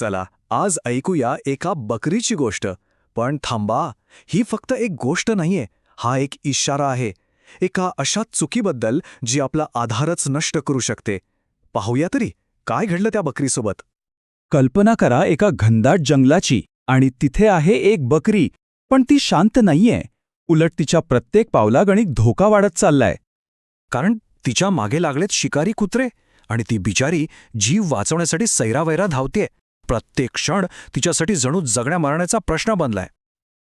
चला आज ऐकूया एका बकरीची गोष्ट. पण थांबा ही फक्त एक गोष्ट नाहीये हा एक इशारा आहे. एका अशा चुकीबद्दल जी आपला आधारच नष्ट करू शकते. पाहूया तरी काय घडलं त्या बकरीसोबत? कल्पना करा एका घनदाट जंगलाची आणि तिथे आहे एक बकरी पण ती शांत नाहीये. उलट तिच्या प्रत्येक पावलागणिक धोका वाढत चाललाय. कारण तिच्यामागे लागलेत शिकारी कुत्रे आणि ती बिचारी जीव वाचवण्यासाठी सैरावैरा धावतेय. प्रत्येक क्षण तिच्यासाठी जणू जगण्या मरण्याचा प्रश्न बनलाय.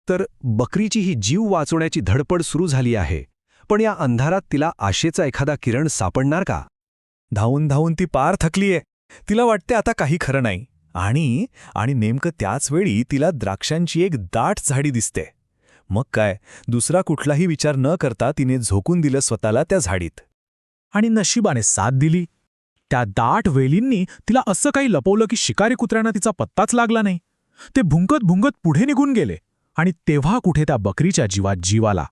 तर बकरीची ही जीव वाचवण्याची धडपड सुरू झाली आहे पण या अंधारात तिला आशेचा एखादा किरण सापडणार का? धावून धावून ती पार थकलीये. तिला वाटते आता काही खरं नाही. आणि आणि नेमकं त्याच वेळी तिला द्राक्षांची एक दाट झाडी दिसते. मग काय? दुसरा कुठलाही विचार न करता तिने झोकून दिलं स्वतःला त्या झाडीत. आणि नशिबाने साथ दिली. त्या दाट वेलींनी तिला असं काही लपवलं की शिकारी कुत्र्यांना तिचा पत्ताच लागला नाही. ते भुंकत भुंकत पुढे निघून गेले आणि तेव्हा कुठे त्या बकरीच्या जीवात जीव आला.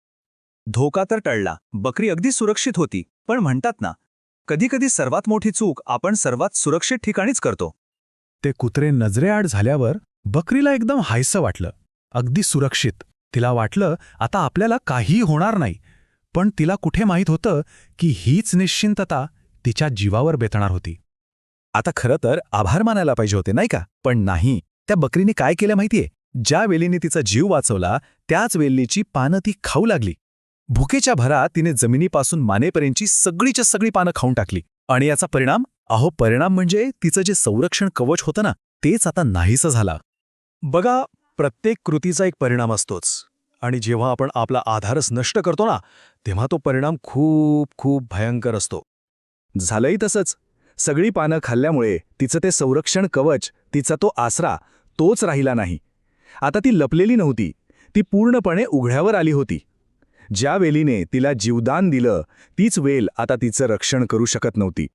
धोका तर टळला. बकरी अगदी सुरक्षित होती पण म्हणतात ना कधीकधी सर्वात मोठी चूक आपण सर्वात सुरक्षित ठिकाणीच करतो. ते कुत्रे नजरेआड झाल्यावर बकरीला एकदम हायसं वाटलं. अगदी सुरक्षित. तिला वाटलं आता आपल्याला काहीही होणार नाही. पण तिला कुठे माहीत होतं की हीच निश्चिंतता तिच्या जीवावर बेतणार होती. आता खरं तर आभार मानायला पाहिजे होते नाही का? पण नाही त्या बकरीने काय केलं माहितीये? ज्या वेलीने तिचा जीव वाचवला त्याच वेलीची पानं ती खाऊ लागली. भुकेच्या भरात तिने जमिनीपासून मानेपर्यंतची सगळीच्या सगळी पानं खाऊन टाकली. आणि याचा परिणाम? अहो परिणाम म्हणजे तिचं जे संरक्षण कवच होतं ना तेच आता नाहीसं झालं. बघा प्रत्येक कृतीचा एक परिणाम असतोच. आणि जेव्हा आपण आपला आधारच नष्ट करतो ना तेव्हा तो परिणाम खूप खूप भयंकर असतो. झालंही तसंच. सगळी पानं खाल्ल्यामुळे तिचं ते संरक्षण कवच तिचा तो आसरा तोच राहिला नाही. आता ती लपलेली नव्हती. ती पूर्णपणे उघड्यावर आली होती. ज्या वेलीने तिला जीवदान दिलं तीच वेल आता तिचं रक्षण करू शकत नव्हती.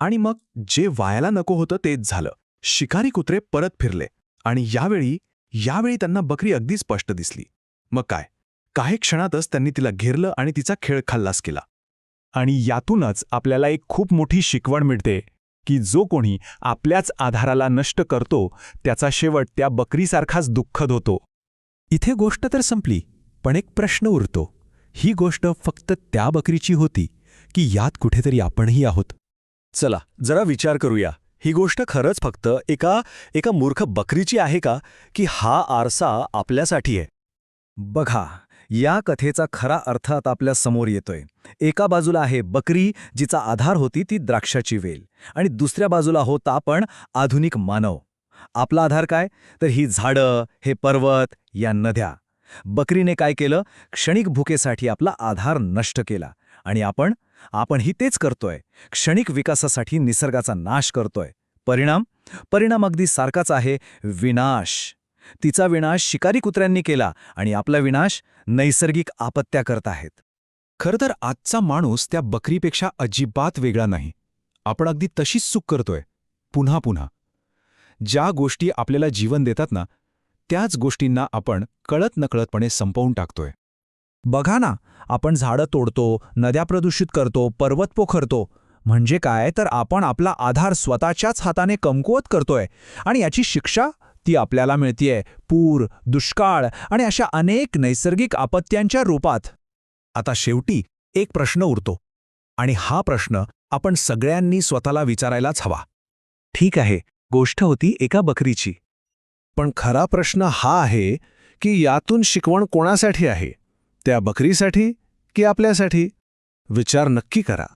आणि मग जे वायाला नको होतं तेच झालं. शिकारी कुत्रे परत फिरले. आणि यावेळी यावेळी त्यांना बकरी अगदी स्पष्ट दिसली. मग काय? काही क्षणातच त्यांनी तिला घेरलं आणि तिचा खेळ खाल्लास केला. आणि यातूनच आपल्याला एक खूप मोठी शिकवण मिळते की जो कोणी आपल्याच आधाराला नष्ट करतो त्याचा शेवट त्या बकरीसारखाच दुःखद होतो. इथे गोष्ट तर संपली पण एक प्रश्न उरतो. ही गोष्ट फक्त त्या बकरीची होती की यात कुठेतरी आपणही आहोत? चला जरा विचार करूया. ही गोष्ट खरंच फक्त एका एका मूर्ख बकरीची आहे का की हा आरसा आपल्यासाठी आहे? बघा या कथेचा खरा अर्थ आता आपल्यासमोर येतोय. एका बाजूला आहे बकरी जिचा आधार होती ती द्राक्षाची वेल. आणि दुसऱ्या बाजूला होता आपण आधुनिक मानव. आपला आधार काय? तर ही झाडं हे पर्वत या नद्या. बकरीने काय केलं? क्षणिक भुकेसाठी आपला आधार नष्ट केला. आणि आपण आपणही तेच करतोय. क्षणिक विकासासाठी निसर्गाचा नाश करतोय. परिणाम? परिणाम अगदी सारखाच आहे. विनाश. तिचा विनाश शिकारी कुत्र्यांनी केला आणि आपला विनाश नैसर्गिक आपत्त्या करत आहेत. खरं तर आजचा माणूस त्या बकरीपेक्षा अजिबात वेगळा नाही. आपण अगदी तशीच चूक करतोय. पुन्हा पुन्हा. ज्या गोष्टी आपल्याला जीवन देतात ना त्याच गोष्टींना आपण कळत नकळतपणे संपवून टाकतोय. बघा ना आपण झाडं तोडतो नद्या प्रदूषित करतो पर्वत पोखरतो. म्हणजे काय? तर आपण आपला आधार स्वतःच्याच हाताने कमकुवत करतोय. आणि याची शिक्षा ती आपल्याला मिळतीये. पूर दुष्काळ आणि अशा अनेक नैसर्गिक आपत्त्यांच्या रूपात. आता शेवटी एक प्रश्न उरतो. आणि हा प्रश्न आपण सगळ्यांनी स्वतःला विचारायलाच हवा. ठीक आहे गोष्ट होती एका बकरीची. पण खरा प्रश्न हा आहे की यातून शिकवण कोणासाठी आहे? त्या बकरीसाठी की आपल्यासाठी? विचार नक्की करा.